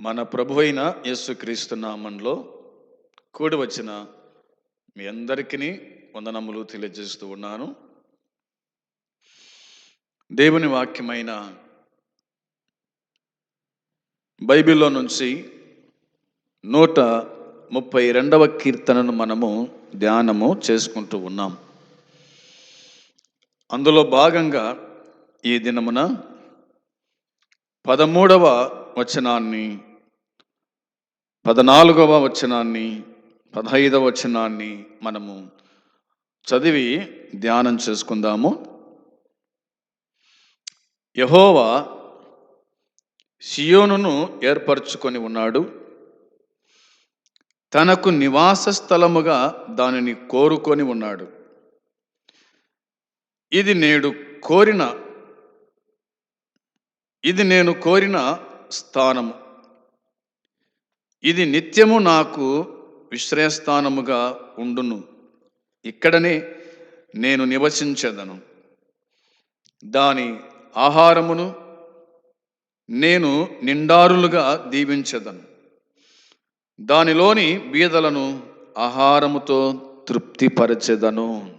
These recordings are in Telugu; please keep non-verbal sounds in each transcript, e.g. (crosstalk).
మన ప్రభు అయిన యేసుక్రీస్తు నామంలో కూడి వచ్చిన మీ అందరికీ వందనములు తెలియజేస్తూ ఉన్నాను. దేవుని వాక్యమైన బైబిల్లో నుంచి నూట ముప్పై రెండవ కీర్తనను మనము ధ్యానము చేసుకుంటూ ఉన్నాం. అందులో భాగంగా ఈ దినమున పదమూడవ వచనాన్ని పద్నాలుగవ వచనాన్ని పదహైదవ వచనాన్ని మనము చదివి ధ్యానం చేసుకుందాము. యహోవా సియోనును ఏర్పరచుకొని ఉన్నాడు. తనకు నివాస స్థలముగా దానిని కోరుకొని ఉన్నాడు. ఇది నేడు కోరిన ఇది నేను కోరిన స్థానము. ఇది నిత్యము నాకు విశ్రయస్థానముగా ఉండును. ఇక్కడనే నేను నివసించదను. దాని ఆహారమును నేను నిండారులుగా దీవించదను. దానిలోని బీదలను ఆహారముతో తృప్తిపరచెదను.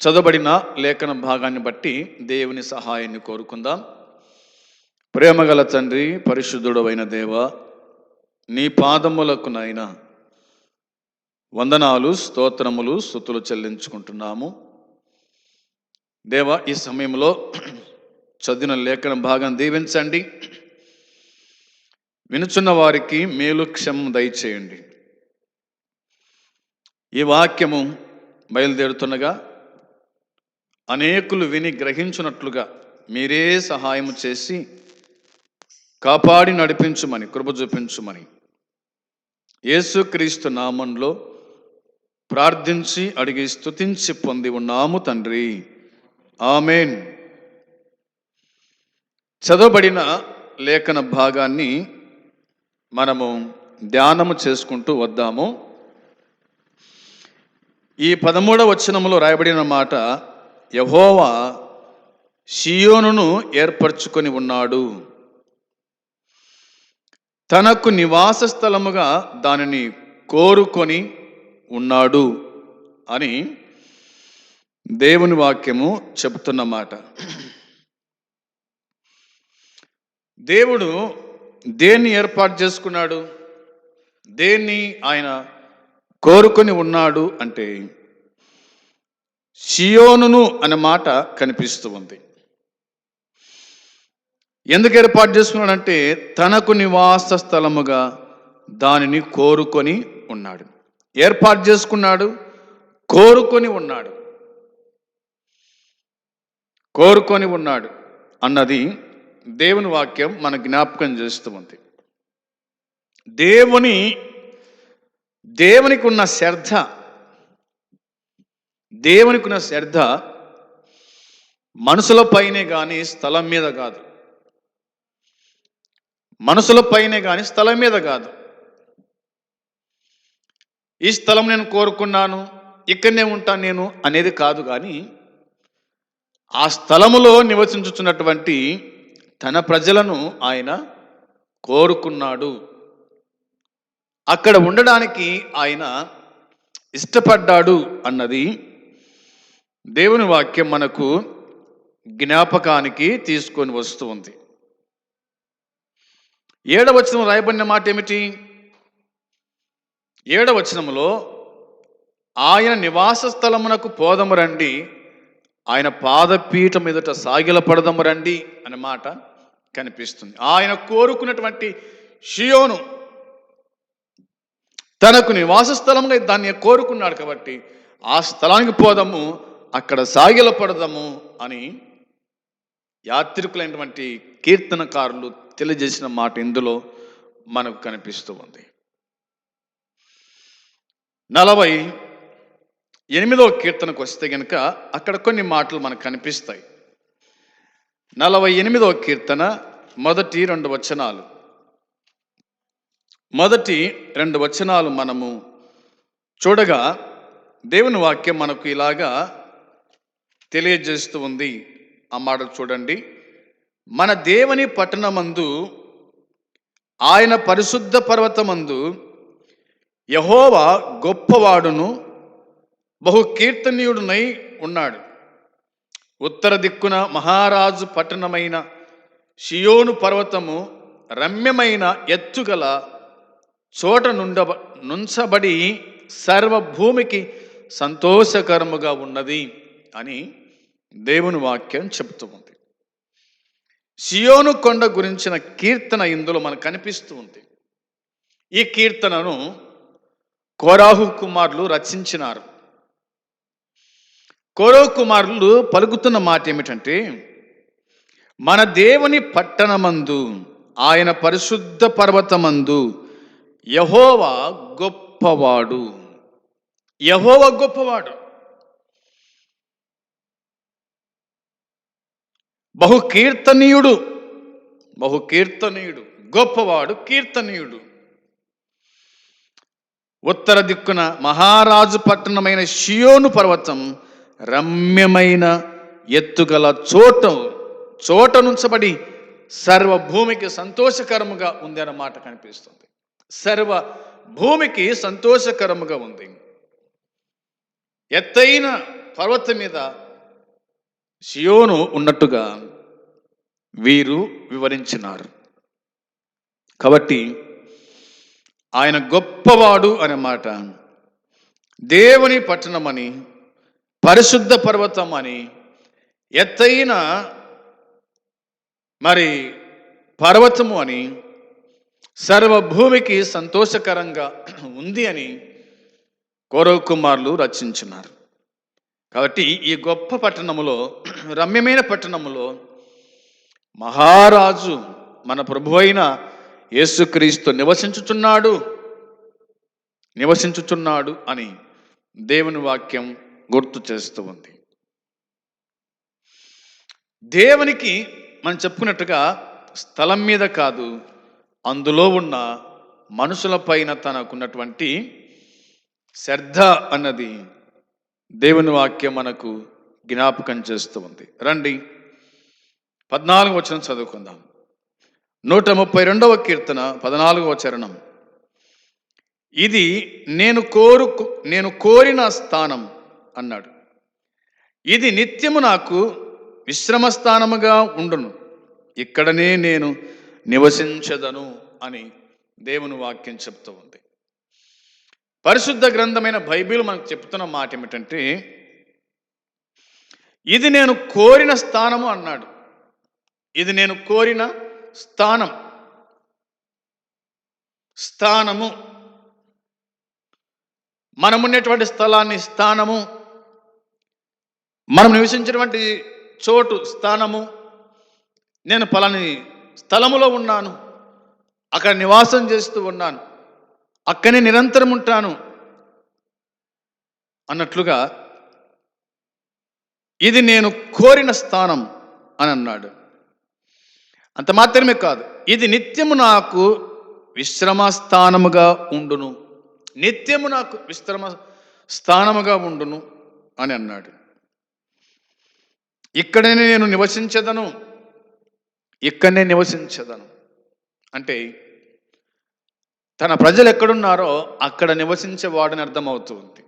చదవబడిన లేఖన భాగాన్ని బట్టి దేవుని సహాయాన్ని కోరుకుందాం. ప్రేమగల తండ్రి పరిశుద్ధుడవైన దేవ నీ పాదములకు నాయన వందనాలు స్తోత్రములు స్థుతులు చెల్లించుకుంటున్నాము. దేవ ఈ సమయంలో చదివిన లేఖన భాగం దీవించండి. వినుచున్న వారికి మేలు క్షమం దయచేయండి. ఈ వాక్యము బయలుదేరుతుండగా అనేకులు విని గ్రహించున్నట్లుగా మీరే సహాయం చేసి కాపాడి నడిపించుమని కృప చూపించుమని. యేసుక్రీస్తు నామంలో ప్రార్థించి అడిగి స్తుతించి పొంది ఉన్నాము తండ్రి. ఆమెన్. చదవబడిన లేఖన భాగాన్ని మనము ధ్యానము చేసుకుంటూ వద్దాము. ఈ పదమూడవ వచనములో రాయబడిన మాట యహోవా షియోనును ఏర్పరచుకొని ఉన్నాడు. తనకు నివాస స్థలముగా దానిని కోరుకొని ఉన్నాడు అని దేవుని వాక్యము చెబుతున్నమాట. దేవుడు దేన్ని ఏర్పాటు చేసుకున్నాడు? దేన్ని ఆయన కోరుకొని ఉన్నాడు అంటే షియోనును అనే మాట కనిపిస్తూ ఉంది. ఎందుకు ఏర్పాటు చేసుకున్నాడంటే తనకు నివాస స్థలముగా దానిని కోరుకొని ఉన్నాడు. ఏర్పాటు చేసుకున్నాడు కోరుకొని ఉన్నాడు. కోరుకొని ఉన్నాడు అన్నది దేవుని వాక్యం మన జ్ఞాపకం చేస్తూ ఉంది. దేవుని దేవునికి ఉన్న శ్రద్ధ దేవునికి ఉన్న శ్రద్ధ మనుషుల పైనే కానీ స్థలం మీద కాదు. మనసుల పైనే కానీ స్థలం మీద కాదు. ఈ స్థలం నేను కోరుకున్నాను ఇక్కడనే ఉంటాను నేను అనేది కాదు కానీ ఆ స్థలములో నివసించుచున్నటువంటి తన ప్రజలను ఆయన కోరుకున్నాడు. అక్కడ ఉండడానికి ఆయన ఇష్టపడ్డాడు అన్నది దేవుని వాక్యం మనకు జ్ఞాపకానికి తీసుకొని వస్తూ ఉంది. ఏడవచనం రాయబడిన మాట ఏమిటి ఏడవచనంలో ఆయన నివాస స్థలమునకు పోదము రండి ఆయన పాదపీఠం ఎదుట సాగిల పడదము రండి అనే మాట కనిపిస్తుంది. ఆయన కోరుకున్నటువంటి షియోను తనకు నివాస స్థలంగా దాన్ని కోరుకున్నాడు కాబట్టి ఆ స్థలానికి పోదాము అక్కడ సాగిల పడదాము అని యాత్రికులైనటువంటి కీర్తనకారులు తెలియజేసిన మాట ఇందులో మనకు కనిపిస్తూ ఉంది. నలభై ఎనిమిదో కీర్తనకు వస్తే గనుక అక్కడ కొన్ని మాటలు మనకు కనిపిస్తాయి. నలభై ఎనిమిదో కీర్తన మొదటి రెండు వచనాలు. మొదటి రెండు వచనాలు మనము చూడగా దేవుని వాక్యం మనకు ఇలాగా తెలియజేస్తూ ఉంది. ఆ మాటలు చూడండి. మన దేవుని పట్టణమందు ఆయన పరిశుద్ధ పర్వతమందు యహోవా గొప్పవాడును బహు కీర్తనీయుడునై ఉన్నాడు. ఉత్తర దిక్కున మహారాజు పట్టణమైన షియోను పర్వతము రమ్యమైన ఎత్తుగల చోట నుండ నుంచబడి సర్వభూమికి సంతోషకరముగా ఉన్నది అని దేవుని వాక్యం చెబుతూ ఉంది. సియోను కొండ గురించిన కీర్తన ఇందులో మనకు కనిపిస్తూ ఉంది. ఈ కీర్తనను కోరాహు కుమారులు రచించినారు. కోరాహు కుమారులు పలుకుతున్న మాట ఏమిటంటే మన దేవుని పట్టణమందు ఆయన పరిశుద్ధ పర్వతమందు యహోవా గొప్పవాడు. యహోవ గొప్పవాడు. బహు కీర్తనీయుడు బహు కీర్తనీయుడు గొప్పవాడు కీర్తనీయుడు. ఉత్తర దిక్కున మహారాజు పట్టణమైన షియోను పర్వతం రమ్యమైన ఎత్తుగల చోట చోట నుంచబడి సర్వభూమికి సంతోషకరముగా ఉంది అన్నమాట కనిపిస్తుంది. సర్వ భూమికి సంతోషకరముగా ఉంది. ఎత్తైన పర్వతం మీద సియోను ఉన్నట్టుగా వీరు వివరించినారు. కాబట్టి ఆయన గొప్పవాడు అనే మాట దేవుని పట్టణమని పరిశుద్ధ పర్వతం అని ఎత్తైన మరి పర్వతము అని సర్వభూమికి సంతోషకరంగా ఉంది అని కౌరవ కుమారులు రచించినారు. కాబట్టి ఈ గొప్ప పట్టణములో (clears throat) రమ్యమైన పట్టణములో మహారాజు మన ప్రభు అయిన యేసుక్రీస్తు నివసించుచున్నాడు. నివసించుచున్నాడు అని దేవుని వాక్యం గుర్తు చేస్తూ ఉంది. దేవునికి మనం చెప్పుకున్నట్టుగా స్థలం మీద కాదు అందులో ఉన్న మనుషులపైన తనకున్నటువంటి శ్రద్ధ అన్నది దేవుని వాక్యం మనకు జ్ఞాపకం చేస్తూ ఉంది. రండి. పద్నాలుగు వచనం చదువుకుందాం. నూట ముప్పై రెండవ కీర్తన పద్నాలుగవ చరణం. ఇది నేను కోరు నేను కోరిన స్థానం అన్నాడు. ఇది నిత్యము నాకు విశ్రమ స్థానముగా ఉండును. ఇక్కడనే నేను నివసించదను అని దేవుని వాక్యం చెప్తూ ఉంది. పరిశుద్ధ గ్రంథమైన బైబిల్ మనకు చెప్తున్న మాట ఏమిటంటే ఇది నేను కోరిన స్థానము అన్నాడు. ఇది నేను కోరిన స్థానం. స్థానము. మనమున్నటువంటి స్థలాన్ని స్థానము. మనం నివసించినటువంటి చోటు స్థానము. నేను పలాని స్థలములో ఉన్నాను. అక్కడ నివాసం చేస్తూ ఉన్నాను. అక్కనే నిరంతరం ఉంటాను అన్నట్లుగా ఇది నేను కోరిన స్థానం అని అన్నాడు. అంత మాత్రమే కాదు ఇది నిత్యము నాకు విశ్రమ స్థానముగా ఉండును. నిత్యము నాకు విశ్రమ స్థానముగా ఉండును అని అన్నాడు. ఇక్కడనే నేను నివసించదను ఇక్కడనే నివసించదను. అంటే తన ప్రజలు ఎక్కడున్నారో అక్కడ నివసించేవాడని అర్థమవుతూ ఉంది.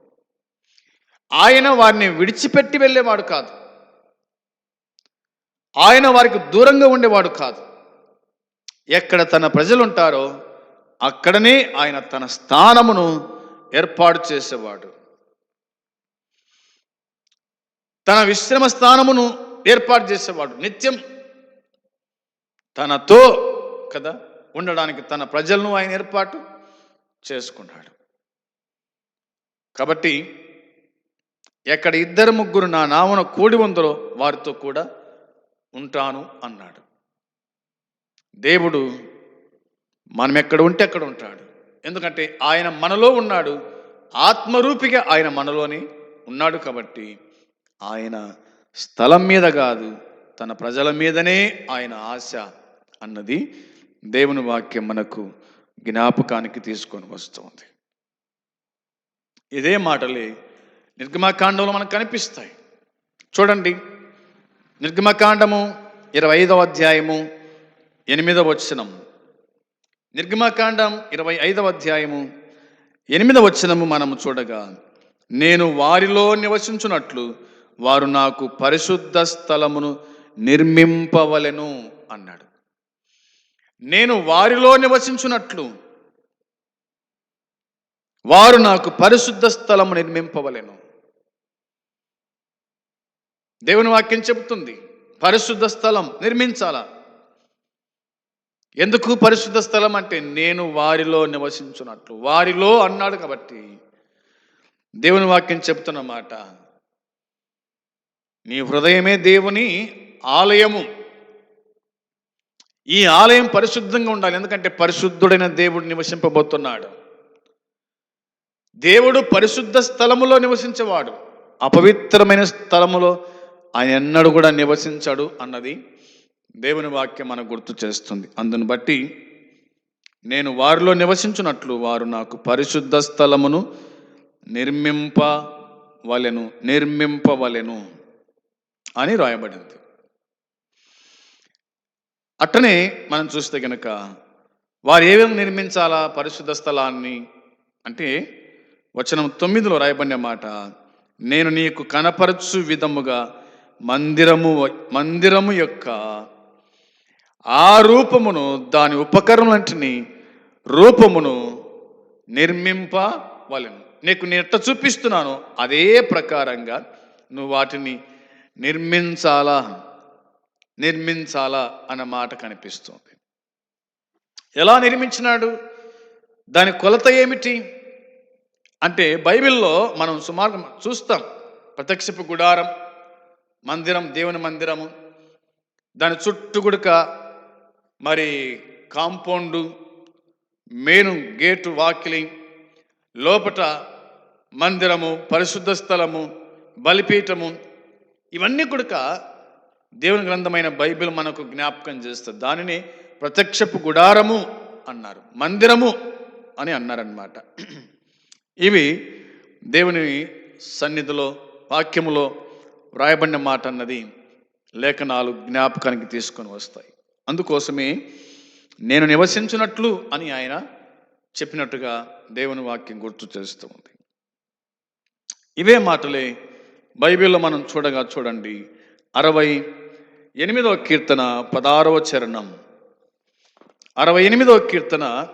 ఆయన వారిని విడిచిపెట్టి వెళ్ళేవాడు కాదు. ఆయన వారికి దూరంగా ఉండేవాడు కాదు. ఎక్కడ తన ప్రజలు ఉంటారో అక్కడనే ఆయన తన స్థానమును ఏర్పాటు చేసేవాడు. తన విశ్రమ స్థానమును ఏర్పాటు చేసేవాడు. నిత్యం తనతో కదా ఉండడానికి తన ప్రజలను ఆయన ఏర్పాటు చేసుకున్నాడు కాబట్టి ఎక్కడ ఇద్దరు ముగ్గురు నా నామన కూడి ఉందరో వారితో కూడా ఉంటాను అన్నాడు. దేవుడు మనం ఎక్కడ ఉంటే అక్కడ ఉంటాడు. ఎందుకంటే ఆయన మనలో ఉన్నాడు. ఆత్మరూపిగా ఆయన మనలోనే ఉన్నాడు కాబట్టి ఆయన స్థలం మీద కాదు తన ప్రజల మీదనే ఆయన ఆశ అన్నది దేవుని వాక్యం మనకు జ్ఞాపకానికి తీసుకొని వస్తుంది. ఇదే మాటలే నిర్గమకాండంలో మనకు కనిపిస్తాయి. చూడండి. నిర్గమకాండము ఇరవై ఐదవ అధ్యాయము ఎనిమిదవ వచనం నిర్గమకాండం ఇరవై ఐదవ అధ్యాయము ఎనిమిదవ వచనము మనము చూడగా నేను వారిలో నివసించున్నట్లు వారు నాకు పరిశుద్ధ స్థలమును నిర్మింపవలెను అన్నాడు. నేను వారిలో నివసించున్నట్లు వారు నాకు పరిశుద్ధ స్థలము నిర్మింపవలను. దేవుని వాక్యం చెబుతుంది పరిశుద్ధ స్థలం నిర్మించాలా? ఎందుకు పరిశుద్ధ స్థలం అంటే నేను వారిలో నివసించున్నట్లు వారిలో అన్నాడు కాబట్టి దేవుని వాక్యం చెప్తున్న మాట నీ హృదయమే దేవుని ఆలయము. ఈ ఆలయం పరిశుద్ధంగా ఉండాలి. ఎందుకంటే పరిశుద్ధుడైన దేవుడు నివసింపబోతున్నాడు. దేవుడు పరిశుద్ధ స్థలములో నివసించేవాడు. అపవిత్రమైన స్థలములో ఆయన ఎన్నడూ కూడా నివసించాడు అన్నది దేవుని వాక్యం మనకు గుర్తు చేస్తుంది. అందును బట్టి నేను వారిలో నివసించున్నట్లు వారు నాకు పరిశుద్ధ స్థలమును నిర్మింపవలెను నిర్మింపవలెను అని రాయబడింది. అట్టనే మనం చూస్తే గనక వారు ఏమేమి నిర్మించాలా పరిశుద్ధ స్థలాన్ని అంటే వచనం తొమ్మిదిలో రాయబడిన మాట నేను నీకు కనపరచు విధముగా మందిరము మందిరము యొక్క ఆ రూపమును దాని ఉపకరణలంటిని రూపమును నిర్మింపవలెను. నీకు నేను ఎట్ట చూపిస్తున్నాను అదే ప్రకారంగా నువ్వు వాటిని నిర్మించాలా నిర్మించాలా అన్న మాట కనిపిస్తుంది. ఎలా నిర్మించినాడు? దాని కొలత ఏమిటి? అంటే బైబిల్లో మనం సుమారు చూస్తాం. ప్రత్యక్షపు గుడారం మందిరం దేవుని మందిరము దాని చుట్టూ గుడక మరి కాంపౌండు మేను గేటు వాకిలి లోపట మందిరము పరిశుద్ధ స్థలము బలిపీఠము ఇవన్నీ కూడక దేవుని గ్రంథమైన బైబిల్ మనకు జ్ఞాపకం చేస్తుంది దానిని ప్రత్యక్షపు గుడారము అన్నారు మందిరము అని అన్నారనమాట ఇవి దేవుని సన్నిధిలో వాక్యములో వ్రాయబడిన మాట అన్నది లేఖనాలు జ్ఞాపకానికి తీసుకొని వస్తాయి. అందుకోసమే నేను నివసించినట్లు అని ఆయన చెప్పినట్టుగా దేవుని వాక్యం గుర్తు చేస్తూ ఉంది. ఇవే మాటలే బైబిల్లో మనం చూడగా చూడండి అరవై ఎనిమిదవ కీర్తన పదారవ చరణం. అరవై ఎనిమిదవ కీర్తన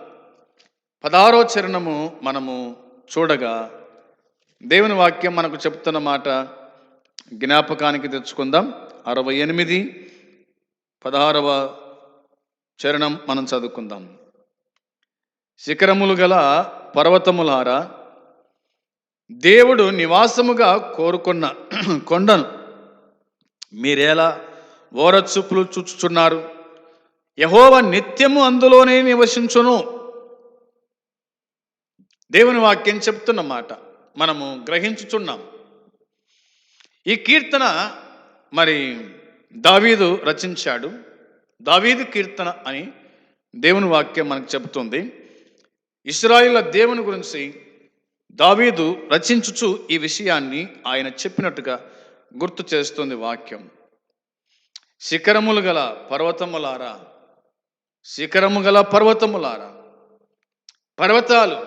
పదారవ చరణము మనము చూడగా దేవుని వాక్యం మనకు చెప్తున్న మాట జ్ఞాపకానికి తెచ్చుకుందాం. అరవై ఎనిమిది పదహారవ చరణం మనం చదువుకుందాం. శిఖరములు గల పర్వతములారా దేవుడు నివాసముగా కోరుకున్న కొండను మీరేలా ఓరచూపులు చూచుచున్నారు? యహోవ నిత్యము అందులోనే నివసించును. దేవుని వాక్యం చెప్తున్న మాట మనము గ్రహించుచున్నాం. ఈ కీర్తన మరి దావీదు రచించాడు. దావీదు కీర్తన అని దేవుని వాక్యం మనకు చెబుతుంది. ఇస్రాయిల దేవుని గురించి దావీదు రచించుచు ఈ విషయాన్ని ఆయన చెప్పినట్టుగా గుర్తు చేస్తుంది వాక్యం. శిఖరములు గల పర్వతములారా శిఖరము గల పర్వతములారా పర్వతాలు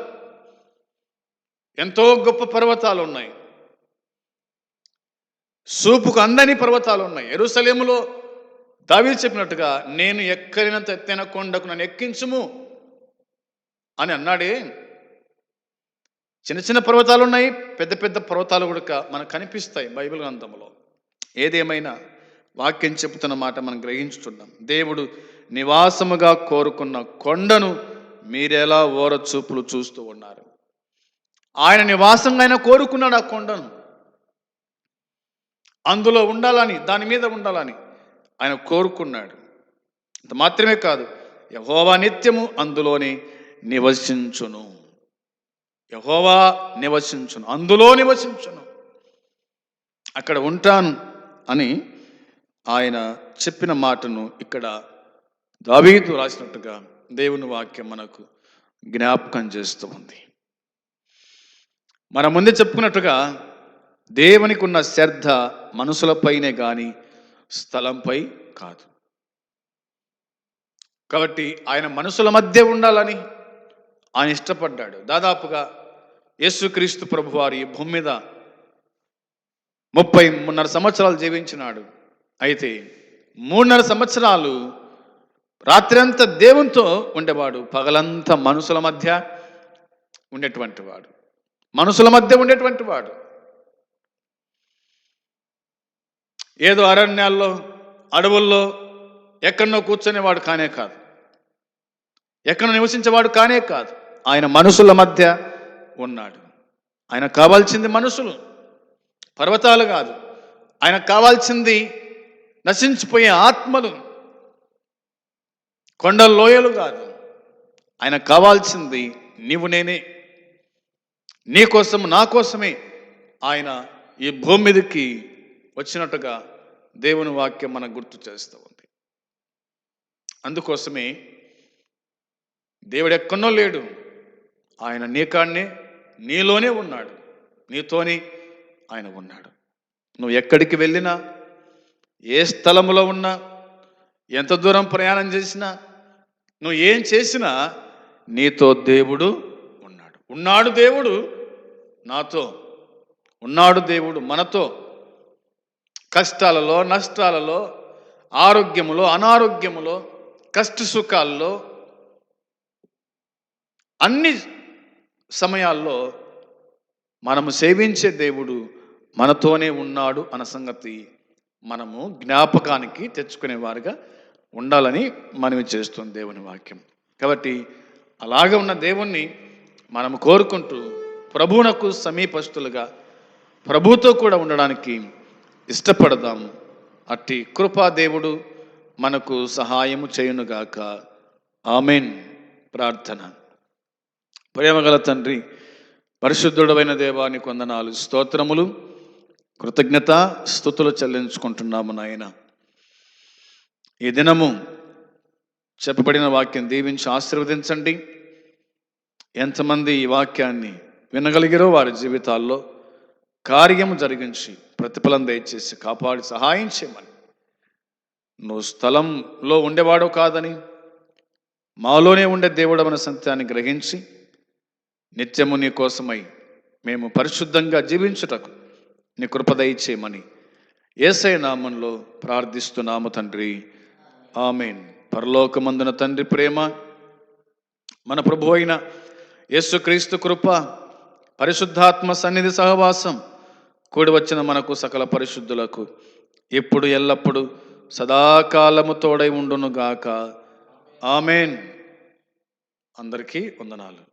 ఎంతో గొప్ప పర్వతాలు ఉన్నాయి సూపుకు అందని పర్వతాలు ఉన్నాయి ఎరుసలేములో దావీ చెప్పినట్టుగా నేను ఎక్కడినంత ఎత్తైన కొండకు నన్ను ఎక్కించుము అని అన్నాడే చిన్న చిన్న పర్వతాలు ఉన్నాయి పెద్ద పెద్ద పర్వతాలు కూడా మనకు కనిపిస్తాయి బైబిల్ గ్రంథంలో. ఏదేమైనా వాక్యం చెబుతున్న మాట మనం గ్రహించుతున్నాం. దేవుడు నివాసముగా కోరుకున్న కొండను మీరెలా ఓరచూపులు చూస్తూ ఉన్నారు? ఆయన నివాసంగా ఆయన కోరుకున్నాడు ఆ కొండను. అందులో ఉండాలని దాని మీద ఉండాలని ఆయన కోరుకున్నాడు. అంత మాత్రమే కాదు యహోవా నిత్యము అందులోనే నివసించును. యహోవా నివసించును. అందులో నివసించును. అక్కడ ఉంటాను అని ఆయన చెప్పిన మాటను ఇక్కడ దావీదు రాసినట్టుగా దేవుని వాక్యం మనకు జ్ఞాపకం చేస్తూ ఉంది. మన ముందే చెప్పుకున్నట్టుగా దేవునికి ఉన్న శ్రద్ధ మనుషులపైనే కానీ స్థలంపై కాదు. కాబట్టి ఆయన మనుషుల మధ్య ఉండాలని ఆయన ఇష్టపడ్డాడు. దాదాపుగా యేసుక్రీస్తు ప్రభువారు ఈ భూమి మీద ముప్పై మూడున్నర సంవత్సరాలు జీవించినాడు. అయితే మూడున్నర సంవత్సరాలు రాత్రంతా దేవునితో ఉండేవాడు. పగలంతా మనుషుల మధ్య ఉండేటువంటి వాడు. మనుషుల మధ్య ఉండేటువంటి వాడు. ఏదో అరణ్యాల్లో అడవుల్లో ఎక్కడనో కూర్చునేవాడు కానే కాదు. ఎక్కడ నివసించేవాడు కానే కాదు. ఆయన మనుషుల మధ్య ఉన్నాడు. ఆయన కావాల్సింది మనుషులు పర్వతాలు కాదు. ఆయన కావాల్సింది నశించిపోయే ఆత్మలు కొండ లోయలు కాదు. ఆయన కావాల్సింది నీవు నేనే. నీ కోసం నా కోసమే ఆయన ఈ భూమి మీదకి వచ్చినట్టుగా దేవుని వాక్యం మనకు గుర్తు చేస్తూ ఉంది. అందుకోసమే దేవుడు ఎక్కడో లేడు. ఆయన నీ నీలోనే ఉన్నాడు. నీతోని ఆయన ఉన్నాడు. నువ్వు ఎక్కడికి వెళ్ళినా ఏ స్థలంలో ఉన్నా ఎంత దూరం ప్రయాణం చేసినా నువ్వు ఏం చేసినా నీతో దేవుడు ఉన్నాడు. ఉన్నాడు దేవుడు నాతో. ఉన్నాడు దేవుడు మనతో. కష్టాలలో నష్టాలలో ఆరోగ్యములో అనారోగ్యములో కష్ట సుఖాల్లో అన్ని సమయాల్లో మనము సేవించే దేవుడు మనతోనే ఉన్నాడు అన్న సంగతి మనము జ్ఞాపకానికి తెచ్చుకునేవారుగా ఉండాలని మనవి చేస్తుంది దేవుని వాక్యం. కాబట్టి అలాగ ఉన్న దేవుణ్ణి మనము కోరుకుంటూ ప్రభువునకు సమీపస్తులుగా ప్రభుతో కూడా ఉండడానికి ఇష్టపడదాం. అట్టి కృపా దేవుడు మనకు సహాయము చేయునుగాక. ఆమెన్. ప్రార్థన. ప్రేమగల తండ్రి పరిశుద్ధుడమైన దేవాని కొందనాలు స్తోత్రములు కృతజ్ఞత స్థుతులు చెల్లించుకుంటున్నాము నాయన. ఈ దినము చెప్పబడిన వాక్యం దీవించి ఆశీర్వదించండి. ఎంతమంది ఈ వాక్యాన్ని వినగలిగిరో వారి జీవితాల్లో కార్యము జరిగించి ప్రతిఫలం దయచేసి కాపాడి సహాయం చేయమని. నువ్వు స్థలంలో ఉండేవాడో కాదని మాలోనే ఉండే దేవుడమైన సత్యాన్ని గ్రహించి నిత్యము నీ కోసమై మేము పరిశుద్ధంగా జీవించుటకు నీ కృప దయచేయమని ఏసై నామంలో ప్రార్థిస్తున్నాము తండ్రి. ఆమెన్. పరలోకమందున తండ్రి ప్రేమ మన ప్రభు అయిన యేసుక్రీస్తు కృప పరిశుద్ధాత్మ సన్నిధి సహవాసం కూడి వచ్చిన మనకు సకల పరిశుద్ధులకు ఎప్పుడు ఎల్లప్పుడు సదాకాలము తోడై ఉండునుగాక. ఆమెన్. అందరికీ వందనాలు.